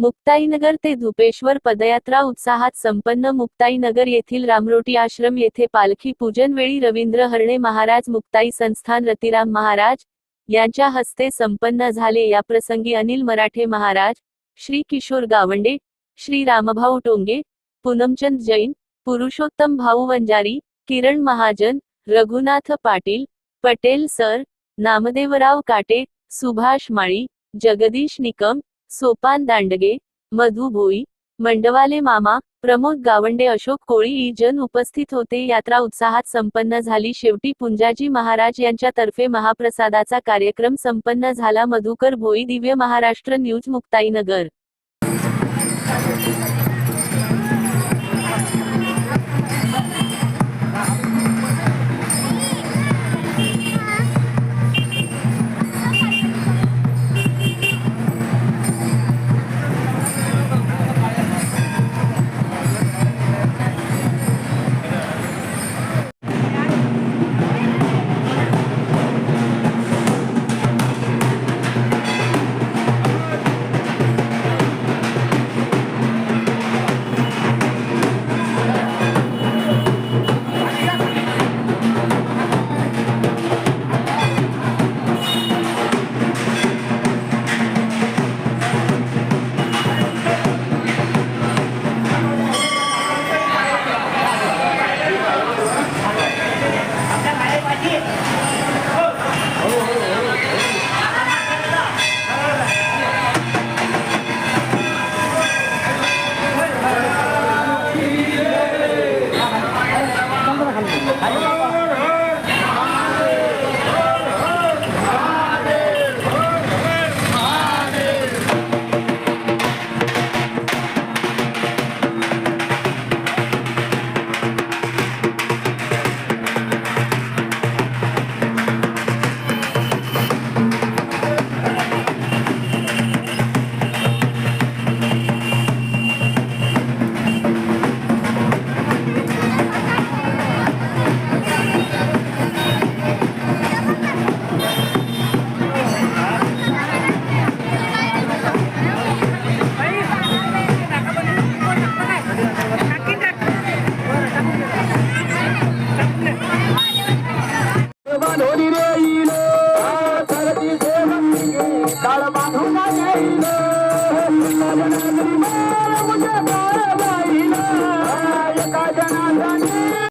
मुक्ताईनगर ते धुपेश्वर पदयात्रा उत्साहात संपन्न मुक्ताईनगर येथील रामरोटी आश्रम येथे पालखी पूजनवेळी रवींद्र हरणे महाराज मुक्ताई संस्थान रतिराम महाराज यांच्या हस्ते संपन्न झाले. याप्रसंगी अनिल मराठे महाराज श्री किशोर गावंडे श्री रामभाऊ टोंगे पूनमचंद जैन पुरुषोत्तम भाऊ वंजारी किरण महाजन रघुनाथ पाटील पटेल सर नामदेवराव काटे सुभाष माळी जगदीश निकम सोपान दांडगे मधु भोई मंडवाले मामा प्रमोद गावंडे अशोक कोळी ई जन उपस्थित होते. यात्रा उत्साहात संपन्न झाली. शेवटी पुंजाजी महाराज यांच्यातर्फे महाप्रसादाचा कार्यक्रम संपन्न झाला. मधुकर भोई दिव्य महाराष्ट्र न्यूज मुक्ताईनगर. 还有 I'm